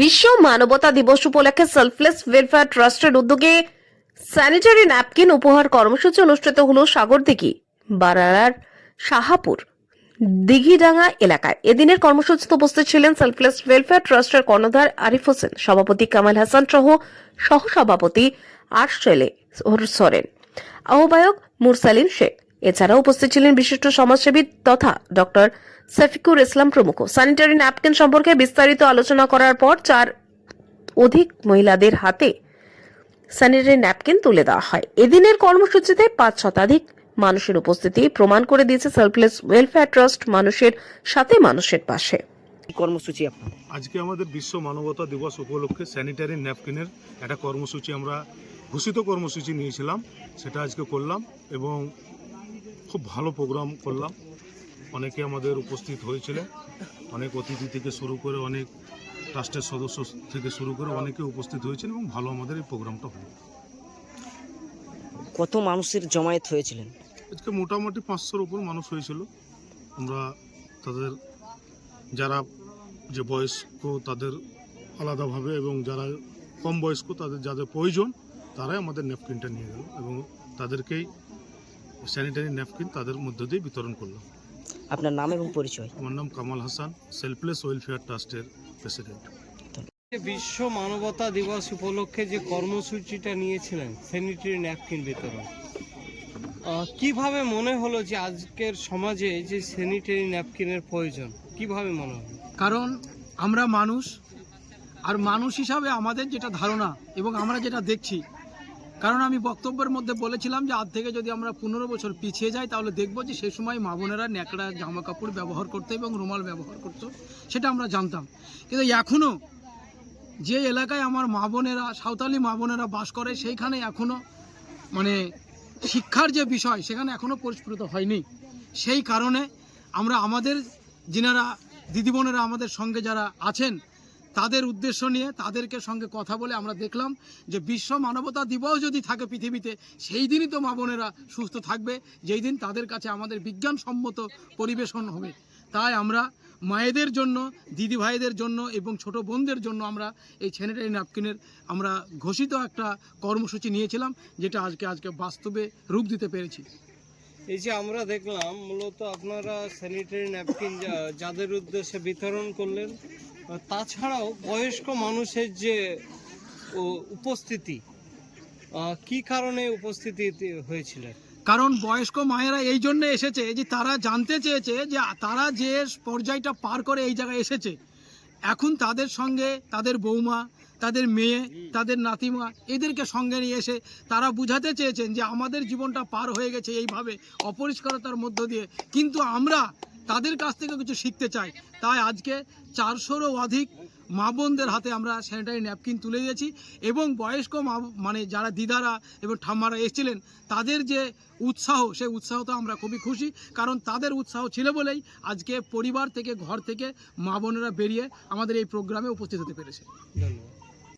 বিশ্ব মানবতা দিবস উপলক্ষে সেলফলেস ওয়েলফেয়ার ট্রাস্টের উদ্যোগে স্যানিটারি ন্যাপকিন উপহার কর্মসূচি অনুষ্ঠিত হল সাগরদিঘি বারাড়ার সাহাপুর দিঘিডাঙ্গা এলাকায়। এদিনের কর্মসূচিতে উপস্থিত ছিলেন সেলফলেস ওয়েলফেয়ার ট্রাস্টের কর্ণধার আরিফ হোসেন, সভাপতি কামাল হাসান সহ সহসভাপতি আরশেলে সোরেন আহ্বায়ক মুরসালিন শেখ এছাড়াও উপস্থিত ছিলেন বিশিষ্ট সমাজসেবী তথা ডক্টর সফিকুর ইসলাম প্রমুখ। স্যানিটারি ন্যাপকিন সম্পর্কে বিস্তারিত আলোচনা করার পর চার অধিক মহিলাদের হাতে স্যানিটারি ন্যাপকিন তুলে দেওয়া হয়। এদিনের কর্মসূচিতে পাঁচ শতাধিক মানুষের উপস্থিতি প্রমাণ করে দিয়েছে সেলফলেস ওয়েলফেয়ার ট্রাস্ট মানুষের সাথে মানুষের পাশে। কর্মসূচি আজকে আমাদের বিশ্ব মানবতা দিবস উপলক্ষে স্যানিটারি ন্যাপকিনের একটা কর্মসূচি আমরা ঘোষিত কর্মসূচি নিয়েছিলাম সেটা আজকে করলাম এবং খুব ভালো প্রোগ্রাম করলাম। অনেকে আমাদের উপস্থিত হয়েছিলেন অনেক অতিথি থেকে শুরু করে অনেক ট্রাস্টের সদস্য থেকে শুরু করে অনেকে উপস্থিত হয়েছেন এবং ভালো আমাদের এই প্রোগ্রামটা হলো। কত মানুষের জমায়েত হয়েছিলেন? আজকে মোটামুটি পাঁচশোর উপর মানুষ হয়েছিল। আমরা তাদের যারা যে বয়স্ক তাদের আলাদাভাবে এবং যারা কম বয়স্ক তাদের যাদের প্রয়োজন তারাই আমাদের ন্যাপকিনটা নিয়ে গেল এবং তাদেরকেই স্যানিটারি ন্যাপকিন তাদের মধ্য দিয়ে বিতরণ করলাম আপনার নাম এবং পরিচয়? আমার নাম কামাল হাসান সেলফলেস ওয়েলফেয়ার ট্রাস্টের প্রেসিডেন্ট। বিশ্ব মানবতা দিবস উপলক্ষে যে কর্মসূচিটা নিয়েছিলেন স্যানিটারি ন্যাপকিন বিতরণ কীভাবে মনে হলো যে আজকের সমাজে যে স্যানিটারি ন্যাপকিনের প্রয়োজন? কীভাবে মনে হলো? কারণ আমরা মানুষ আর মানুষ হিসাবে আমাদের যেটা ধারণা এবং আমরা যেটা দেখছি কারণ আমি বক্তব্যের মধ্যে বলেছিলাম যে আজ থেকে যদি আমরা পনেরো বছর পিছিয়ে যাই, তাহলে দেখব যে সে সময় মা বোনেরা ন্যাকড়া জামা কাপড় ব্যবহার করতো এবং রুমাল ব্যবহার করতো, সেটা আমরা জানতাম। কিন্তু এখনও যে এলাকায় আমার মা বোনেরা, সাঁওতালি মা বোনেরা বাস করে, সেইখানে এখনও মানে শিক্ষার যে বিষয়, সেখানে এখনও পরিস্ফুট হয়নি। সেই কারণে আমরা আমাদের যিনারা দিদিবোনেরা আমাদের সঙ্গে যারা আছেন তাদের উদ্দেশ্য নিয়ে তাদেরকে সঙ্গে কথা বলে আমরা দেখলাম যে বিশ্ব মানবতা দিবস যদি থাকে পৃথিবীতে, সেই দিনই তো মা বোনেরা সুস্থ থাকবে। যেই দিন তাদের কাছে আমাদের বিজ্ঞানসম্মত পরিবেশন হবে। তাই আমরা মায়েদের জন্য দিদি ভাইদের জন্য এবং ছোট বোনদের জন্য আমরা এই স্যানিটারি ন্যাপকিনের আমরা ঘোষিত একটা কর্মসূচি নিয়েছিলাম, যেটা আজকে আজকে বাস্তবে রূপ দিতে পেরেছি। এই যে আমরা দেখলাম, মূলত আপনারা স্যানিটারি ন্যাপকিন যাদের উদ্দেশ্যে বিতরণ করলেন তাছাড়াও বয়স্ক মানুষের যে উপস্থিতি কি কারণে উপস্থিতি হয়েছিলেন? কারণ বয়স্ক মায়েরা এই জন্য এসেছে যে তারা জানতে চেয়েছে যে তারা যে পর্যায়টা পার করে এই জায়গায় এসেছে। এখন তাদের সঙ্গে তাদের বৌমা তাদের মেয়ে, তাদের নাতিমা এদেরকে সঙ্গে নিয়ে এসে তারা বুঝাতে চেয়েছেন যে আমাদের জীবনটা পার হয়ে গেছে এইভাবে অপরিষ্কারতার মধ্য দিয়ে। কিন্তু আমরা তাদের কাছ থেকে কিছু শিখতে চাই। তাই আজকে চারশোরও অধিক মা বোনদের হাতে আমরা স্যানিটারি ন্যাপকিন তুলে দিয়েছি এবং বয়স্ক মা মানে যারা দিদারা এবং ঠাম্মারা এসেছিলেন, তাদের যে উৎসাহ, সেই উৎসাহ তো আমরা খুবই খুশি। কারণ তাদের উৎসাহ ছিল বলেই আজকে পরিবার থেকে, ঘর থেকে মা বোনেরা বেরিয়ে আমাদের এই প্রোগ্রামে উপস্থিত হতে পেরেছে। ধন্যবাদ।